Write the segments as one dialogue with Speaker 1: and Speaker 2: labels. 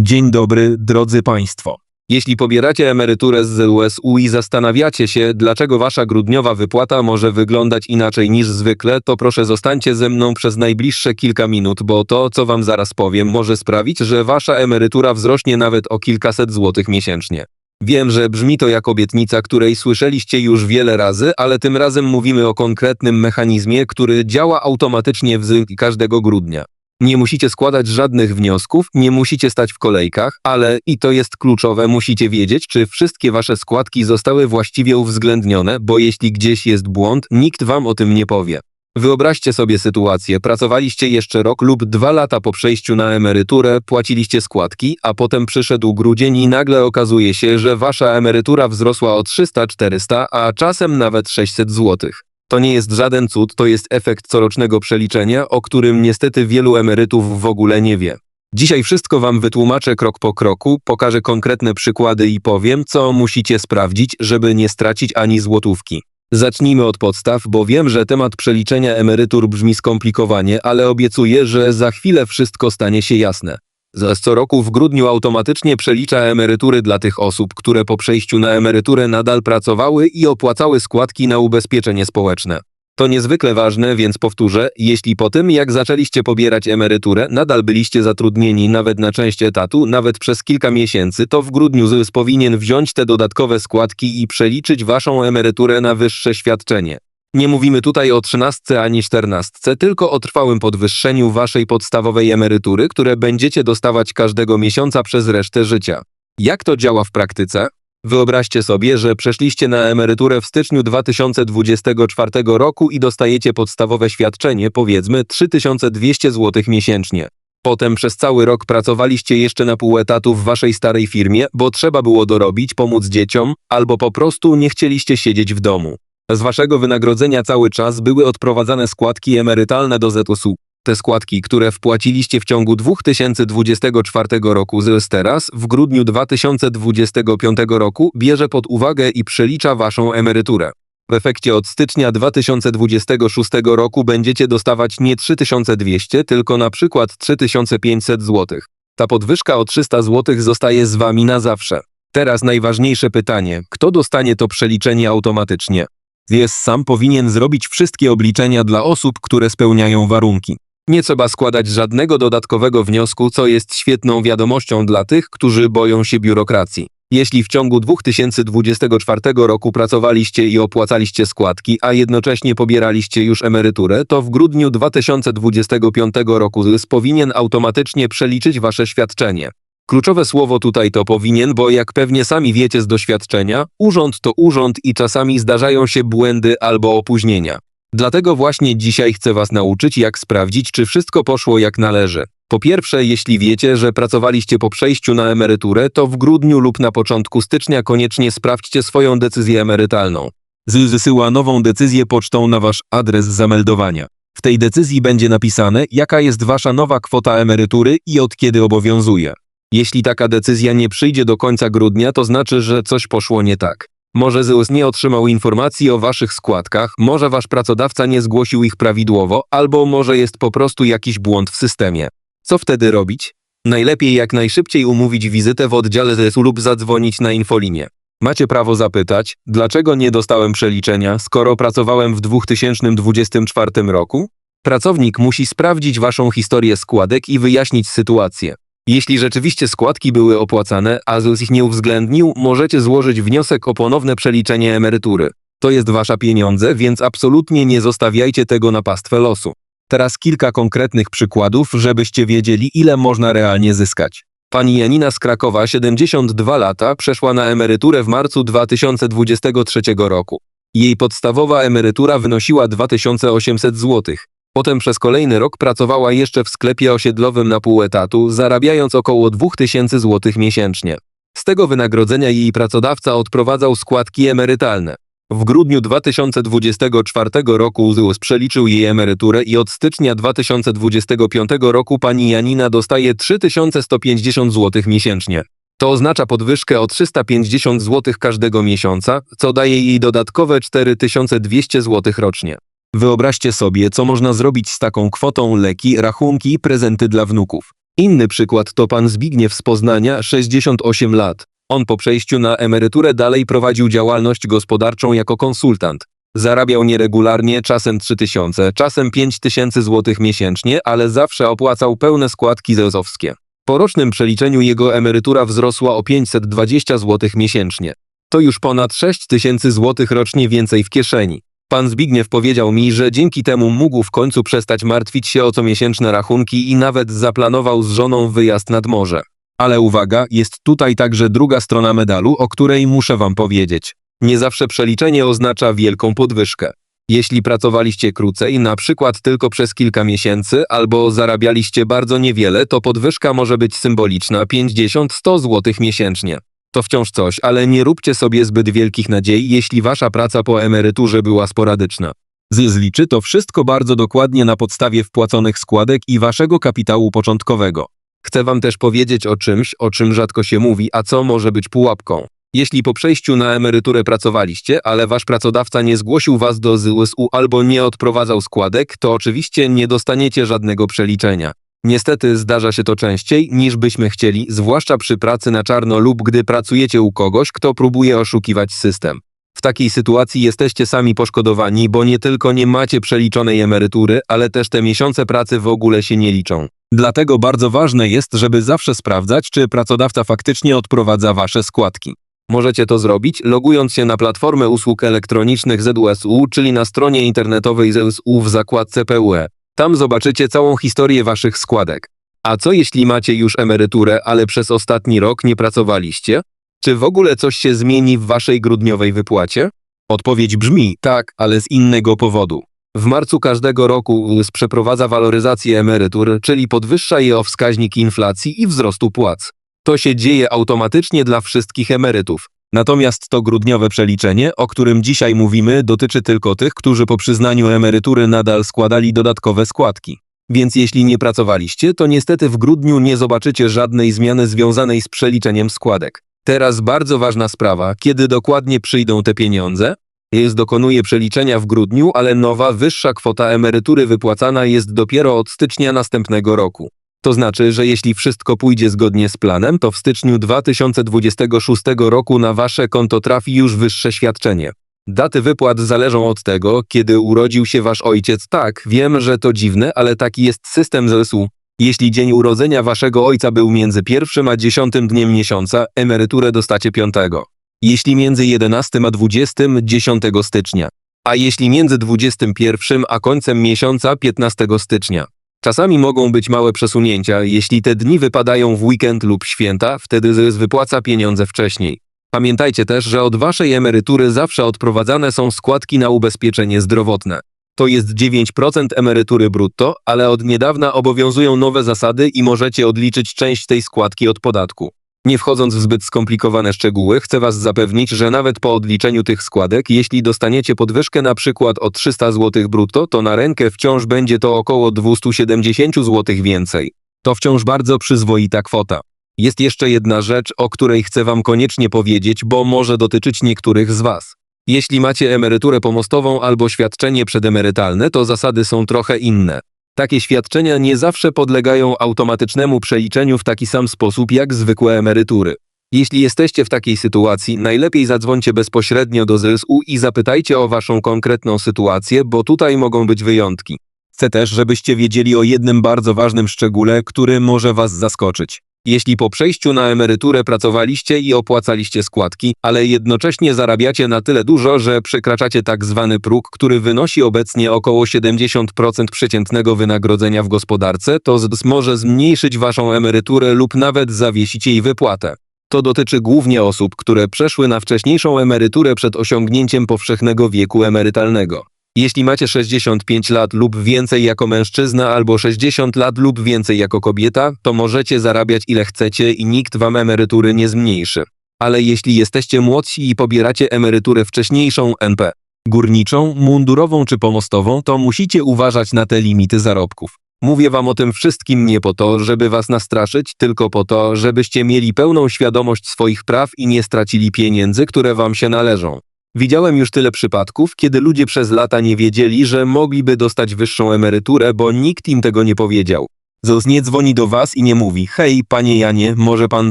Speaker 1: Dzień dobry, drodzy Państwo. Jeśli pobieracie emeryturę z ZUSU i zastanawiacie się, dlaczego Wasza grudniowa wypłata może wyglądać inaczej niż zwykle, to proszę zostańcie ze mną przez najbliższe kilka minut, bo to, co Wam zaraz powiem, może sprawić, że Wasza emerytura wzrośnie nawet o kilkaset złotych miesięcznie. Wiem, że brzmi to jak obietnica, której słyszeliście już wiele razy, ale tym razem mówimy o konkretnym mechanizmie, który działa automatycznie w każdego grudnia. Nie musicie składać żadnych wniosków, nie musicie stać w kolejkach, ale i to jest kluczowe, musicie wiedzieć, czy wszystkie wasze składki zostały właściwie uwzględnione, bo jeśli gdzieś jest błąd, nikt wam o tym nie powie. Wyobraźcie sobie sytuację, pracowaliście jeszcze rok lub dwa lata po przejściu na emeryturę, płaciliście składki, a potem przyszedł grudzień i nagle okazuje się, że wasza emerytura wzrosła o 300-400, a czasem nawet 600 złotych. To nie jest żaden cud, to jest efekt corocznego przeliczenia, o którym niestety wielu emerytów w ogóle nie wie. Dzisiaj wszystko Wam wytłumaczę krok po kroku, pokażę konkretne przykłady i powiem, co musicie sprawdzić, żeby nie stracić ani złotówki. Zacznijmy od podstaw, bo wiem, że temat przeliczenia emerytur brzmi skomplikowanie, ale obiecuję, że za chwilę wszystko stanie się jasne. ZUS co roku w grudniu automatycznie przelicza emerytury dla tych osób, które po przejściu na emeryturę nadal pracowały i opłacały składki na ubezpieczenie społeczne. To niezwykle ważne, więc powtórzę, jeśli po tym jak zaczęliście pobierać emeryturę, nadal byliście zatrudnieni nawet na część etatu, nawet przez kilka miesięcy, to w grudniu ZUS powinien wziąć te dodatkowe składki i przeliczyć waszą emeryturę na wyższe świadczenie. Nie mówimy tutaj o 13 ani 14, tylko o trwałym podwyższeniu waszej podstawowej emerytury, które będziecie dostawać każdego miesiąca przez resztę życia. Jak to działa w praktyce? Wyobraźcie sobie, że przeszliście na emeryturę w styczniu 2024 roku i dostajecie podstawowe świadczenie, powiedzmy 3200 zł miesięcznie. Potem przez cały rok pracowaliście jeszcze na pół etatu w waszej starej firmie, bo trzeba było dorobić, pomóc dzieciom, albo po prostu nie chcieliście siedzieć w domu. Z waszego wynagrodzenia cały czas były odprowadzane składki emerytalne do ZUS-u. Te składki, które wpłaciliście w ciągu 2024 roku ZUS teraz, w grudniu 2025 roku bierze pod uwagę i przelicza waszą emeryturę. W efekcie od stycznia 2026 roku będziecie dostawać nie 3200, tylko na przykład 3500 zł. Ta podwyżka o 300 zł zostaje z wami na zawsze. Teraz najważniejsze pytanie, kto dostanie to przeliczenie automatycznie? ZUS sam powinien zrobić wszystkie obliczenia dla osób, które spełniają warunki. Nie trzeba składać żadnego dodatkowego wniosku, co jest świetną wiadomością dla tych, którzy boją się biurokracji. Jeśli w ciągu 2024 roku pracowaliście i opłacaliście składki, a jednocześnie pobieraliście już emeryturę, to w grudniu 2025 roku ZUS powinien automatycznie przeliczyć wasze świadczenie. Kluczowe słowo tutaj to powinien, bo jak pewnie sami wiecie z doświadczenia, urząd to urząd i czasami zdarzają się błędy albo opóźnienia. Dlatego właśnie dzisiaj chcę Was nauczyć, jak sprawdzić, czy wszystko poszło jak należy. Po pierwsze, jeśli wiecie, że pracowaliście po przejściu na emeryturę, to w grudniu lub na początku stycznia koniecznie sprawdźcie swoją decyzję emerytalną. ZUS wysyła nową decyzję pocztą na Wasz adres zameldowania. W tej decyzji będzie napisane, jaka jest Wasza nowa kwota emerytury i od kiedy obowiązuje. Jeśli taka decyzja nie przyjdzie do końca grudnia, to znaczy, że coś poszło nie tak. Może ZUS nie otrzymał informacji o waszych składkach, może wasz pracodawca nie zgłosił ich prawidłowo, albo może jest po prostu jakiś błąd w systemie. Co wtedy robić? Najlepiej jak najszybciej umówić wizytę w oddziale ZUS-u lub zadzwonić na infolinię. Macie prawo zapytać, dlaczego nie dostałem przeliczenia, skoro pracowałem w 2024 roku? Pracownik musi sprawdzić waszą historię składek i wyjaśnić sytuację. Jeśli rzeczywiście składki były opłacane, a ZUS ich nie uwzględnił, możecie złożyć wniosek o ponowne przeliczenie emerytury. To jest wasza pieniądze, więc absolutnie nie zostawiajcie tego na pastwę losu. Teraz kilka konkretnych przykładów, żebyście wiedzieli, ile można realnie zyskać. Pani Janina z Krakowa, 72 lata, przeszła na emeryturę w marcu 2023 roku. Jej podstawowa emerytura wynosiła 2800 zł. Potem przez kolejny rok pracowała jeszcze w sklepie osiedlowym na pół etatu, zarabiając około 2000 zł miesięcznie. Z tego wynagrodzenia jej pracodawca odprowadzał składki emerytalne. W grudniu 2024 roku ZUS przeliczył jej emeryturę i od stycznia 2025 roku pani Janina dostaje 3150 zł miesięcznie. To oznacza podwyżkę o 350 zł każdego miesiąca, co daje jej dodatkowe 4200 zł rocznie. Wyobraźcie sobie, co można zrobić z taką kwotą leki, rachunki i prezenty dla wnuków. Inny przykład to pan Zbigniew z Poznania, 68 lat. On po przejściu na emeryturę dalej prowadził działalność gospodarczą jako konsultant. Zarabiał nieregularnie, czasem 3000, czasem 5000 zł miesięcznie, ale zawsze opłacał pełne składki ZOZ-owskie. Po rocznym przeliczeniu jego emerytura wzrosła o 520 zł miesięcznie. To już ponad 6000 zł rocznie więcej w kieszeni. Pan Zbigniew powiedział mi, że dzięki temu mógł w końcu przestać martwić się o comiesięczne rachunki i nawet zaplanował z żoną wyjazd nad morze. Ale uwaga, jest tutaj także druga strona medalu, o której muszę wam powiedzieć. Nie zawsze przeliczenie oznacza wielką podwyżkę. Jeśli pracowaliście krócej, na przykład tylko przez kilka miesięcy, albo zarabialiście bardzo niewiele, to podwyżka może być symboliczna 50-100 zł miesięcznie. To wciąż coś, ale nie róbcie sobie zbyt wielkich nadziei, jeśli wasza praca po emeryturze była sporadyczna. ZYS liczy to wszystko bardzo dokładnie na podstawie wpłaconych składek i waszego kapitału początkowego. Chcę wam też powiedzieć o czymś, o czym rzadko się mówi, a co może być pułapką. Jeśli po przejściu na emeryturę pracowaliście, ale wasz pracodawca nie zgłosił was do ZUS-u albo nie odprowadzał składek, to oczywiście nie dostaniecie żadnego przeliczenia. Niestety zdarza się to częściej niż byśmy chcieli, zwłaszcza przy pracy na czarno lub gdy pracujecie u kogoś, kto próbuje oszukiwać system. W takiej sytuacji jesteście sami poszkodowani, bo nie tylko nie macie przeliczonej emerytury, ale też te miesiące pracy w ogóle się nie liczą. Dlatego bardzo ważne jest, żeby zawsze sprawdzać, czy pracodawca faktycznie odprowadza wasze składki. Możecie to zrobić logując się na platformę usług elektronicznych ZUSU, czyli na stronie internetowej ZUSU w zakładce PUE. Tam zobaczycie całą historię waszych składek. A co jeśli macie już emeryturę, ale przez ostatni rok nie pracowaliście? Czy w ogóle coś się zmieni w waszej grudniowej wypłacie? Odpowiedź brzmi tak, ale z innego powodu. W marcu każdego roku ULS przeprowadza waloryzację emerytur, czyli podwyższa je o wskaźnik inflacji i wzrostu płac. To się dzieje automatycznie dla wszystkich emerytów. Natomiast to grudniowe przeliczenie, o którym dzisiaj mówimy, dotyczy tylko tych, którzy po przyznaniu emerytury nadal składali dodatkowe składki. Więc jeśli nie pracowaliście, to niestety w grudniu nie zobaczycie żadnej zmiany związanej z przeliczeniem składek. Teraz bardzo ważna sprawa, kiedy dokładnie przyjdą te pieniądze? Jest dokonuje przeliczenia w grudniu, ale nowa, wyższa kwota emerytury wypłacana jest dopiero od stycznia następnego roku. To znaczy, że jeśli wszystko pójdzie zgodnie z planem, to w styczniu 2026 roku na wasze konto trafi już wyższe świadczenie. Daty wypłat zależą od tego, kiedy urodził się wasz ojciec. Tak, wiem, że to dziwne, ale taki jest system ZSU. Jeśli dzień urodzenia waszego ojca był między pierwszym a dziesiątym dniem miesiąca, emeryturę dostacie piątego. Jeśli między 11 a 20, 10 stycznia. A jeśli między 21 a końcem miesiąca 15 stycznia. Czasami mogą być małe przesunięcia, jeśli te dni wypadają w weekend lub święta, wtedy ZYS wypłaca pieniądze wcześniej. Pamiętajcie też, że od waszej emerytury zawsze odprowadzane są składki na ubezpieczenie zdrowotne. To jest 9% emerytury brutto, ale od niedawna obowiązują nowe zasady i możecie odliczyć część tej składki od podatku. Nie wchodząc w zbyt skomplikowane szczegóły, chcę Was zapewnić, że nawet po odliczeniu tych składek, jeśli dostaniecie podwyżkę na przykład o 300 zł brutto, to na rękę wciąż będzie to około 270 zł więcej. To wciąż bardzo przyzwoita kwota. Jest jeszcze jedna rzecz, o której chcę Wam koniecznie powiedzieć, bo może dotyczyć niektórych z Was. Jeśli macie emeryturę pomostową albo świadczenie przedemerytalne, to zasady są trochę inne. Takie świadczenia nie zawsze podlegają automatycznemu przeliczeniu w taki sam sposób jak zwykłe emerytury. Jeśli jesteście w takiej sytuacji, najlepiej zadzwońcie bezpośrednio do ZSU i zapytajcie o waszą konkretną sytuację, bo tutaj mogą być wyjątki. Chcę też, żebyście wiedzieli o jednym bardzo ważnym szczególe, który może was zaskoczyć. Jeśli po przejściu na emeryturę pracowaliście i opłacaliście składki, ale jednocześnie zarabiacie na tyle dużo, że przekraczacie tak zwany próg, który wynosi obecnie około 70% przeciętnego wynagrodzenia w gospodarce, to ZDS może zmniejszyć waszą emeryturę lub nawet zawiesić jej wypłatę. To dotyczy głównie osób, które przeszły na wcześniejszą emeryturę przed osiągnięciem powszechnego wieku emerytalnego. Jeśli macie 65 lat lub więcej jako mężczyzna albo 60 lat lub więcej jako kobieta, to możecie zarabiać ile chcecie i nikt wam emerytury nie zmniejszy. Ale jeśli jesteście młodsi i pobieracie emeryturę wcześniejszą NP, górniczą, mundurową czy pomostową, to musicie uważać na te limity zarobków. Mówię wam o tym wszystkim nie po to, żeby was nastraszyć, tylko po to, żebyście mieli pełną świadomość swoich praw i nie stracili pieniędzy, które wam się należą. Widziałem już tyle przypadków, kiedy ludzie przez lata nie wiedzieli, że mogliby dostać wyższą emeryturę, bo nikt im tego nie powiedział. ZUS nie dzwoni do was i nie mówi, hej, panie Janie, może pan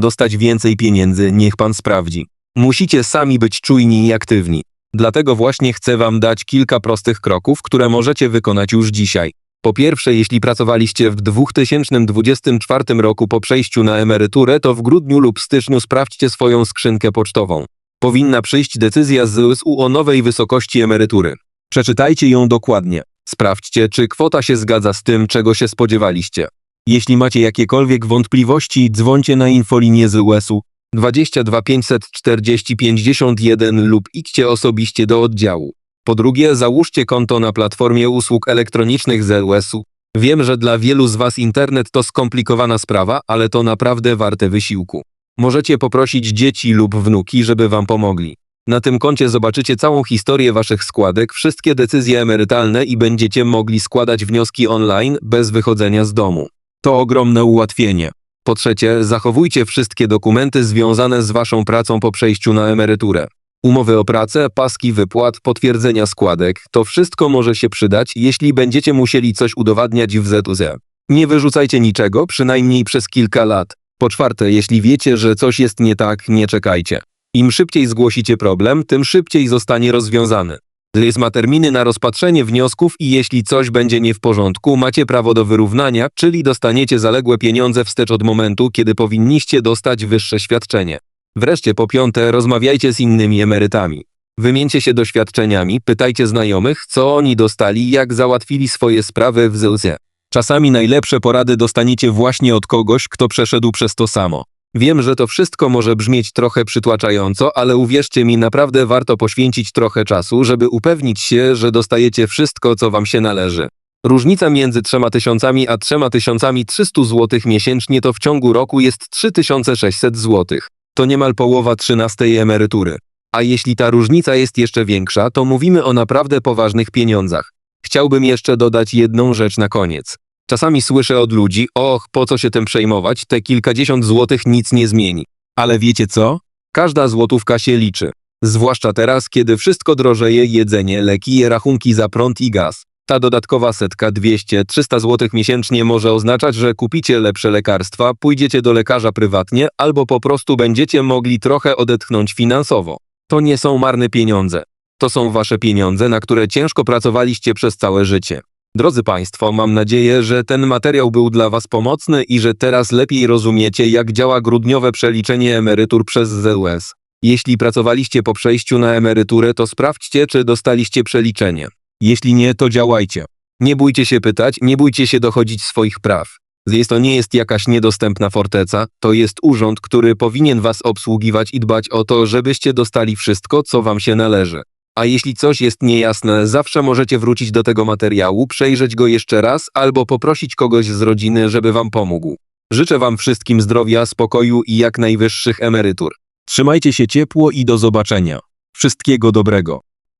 Speaker 1: dostać więcej pieniędzy, niech pan sprawdzi. Musicie sami być czujni i aktywni. Dlatego właśnie chcę wam dać kilka prostych kroków, które możecie wykonać już dzisiaj. Po pierwsze, jeśli pracowaliście w 2024 roku po przejściu na emeryturę, to w grudniu lub styczniu sprawdźcie swoją skrzynkę pocztową. Powinna przyjść decyzja z ZUS-u o nowej wysokości emerytury. Przeczytajcie ją dokładnie. Sprawdźcie, czy kwota się zgadza z tym, czego się spodziewaliście. Jeśli macie jakiekolwiek wątpliwości, dzwońcie na infolinię ZUS-u 22 540 51 lub idźcie osobiście do oddziału. Po drugie, załóżcie konto na platformie usług elektronicznych ZUS-u. Wiem, że dla wielu z Was internet to skomplikowana sprawa, ale to naprawdę warte wysiłku. Możecie poprosić dzieci lub wnuki, żeby Wam pomogli. Na tym koncie zobaczycie całą historię Waszych składek, wszystkie decyzje emerytalne i będziecie mogli składać wnioski online bez wychodzenia z domu. To ogromne ułatwienie. Po trzecie, zachowujcie wszystkie dokumenty związane z Waszą pracą po przejściu na emeryturę. Umowy o pracę, paski wypłat, potwierdzenia składek to wszystko może się przydać, jeśli będziecie musieli coś udowadniać w ZUZ. Nie wyrzucajcie niczego, przynajmniej przez kilka lat. Po czwarte, jeśli wiecie, że coś jest nie tak, nie czekajcie. Im szybciej zgłosicie problem, tym szybciej zostanie rozwiązany. ZUS ma terminy na rozpatrzenie wniosków i jeśli coś będzie nie w porządku, macie prawo do wyrównania, czyli dostaniecie zaległe pieniądze wstecz od momentu, kiedy powinniście dostać wyższe świadczenie. Wreszcie po piąte, rozmawiajcie z innymi emerytami. Wymieńcie się doświadczeniami, pytajcie znajomych, co oni dostali, jak załatwili swoje sprawy w ZUS. Czasami najlepsze porady dostaniecie właśnie od kogoś, kto przeszedł przez to samo. Wiem, że to wszystko może brzmieć trochę przytłaczająco, ale uwierzcie mi, naprawdę warto poświęcić trochę czasu, żeby upewnić się, że dostajecie wszystko, co wam się należy. Różnica między 3000 a 3300 zł miesięcznie to w ciągu roku jest 3600 zł. To niemal połowa 13 emerytury. A jeśli ta różnica jest jeszcze większa, to mówimy o naprawdę poważnych pieniądzach. Chciałbym jeszcze dodać jedną rzecz na koniec. Czasami słyszę od ludzi, och, po co się tym przejmować, te kilkadziesiąt złotych nic nie zmieni. Ale wiecie co? Każda złotówka się liczy. Zwłaszcza teraz, kiedy wszystko drożeje, jedzenie, leki, rachunki za prąd i gaz. Ta dodatkowa setka 200-300 zł miesięcznie może oznaczać, że kupicie lepsze lekarstwa, pójdziecie do lekarza prywatnie albo po prostu będziecie mogli trochę odetchnąć finansowo. To nie są marne pieniądze. To są wasze pieniądze, na które ciężko pracowaliście przez całe życie. Drodzy Państwo, mam nadzieję, że ten materiał był dla Was pomocny i że teraz lepiej rozumiecie, jak działa grudniowe przeliczenie emerytur przez ZUS. Jeśli pracowaliście po przejściu na emeryturę, to sprawdźcie, czy dostaliście przeliczenie. Jeśli nie, to działajcie. Nie bójcie się pytać, nie bójcie się dochodzić swoich praw. Jest to nie jest jakaś niedostępna forteca, to jest urząd, który powinien Was obsługiwać i dbać o to, żebyście dostali wszystko, co Wam się należy. A jeśli coś jest niejasne, zawsze możecie wrócić do tego materiału, przejrzeć go jeszcze raz albo poprosić kogoś z rodziny, żeby Wam pomógł. Życzę Wam wszystkim zdrowia, spokoju i jak najwyższych emerytur. Trzymajcie się ciepło i do zobaczenia. Wszystkiego dobrego.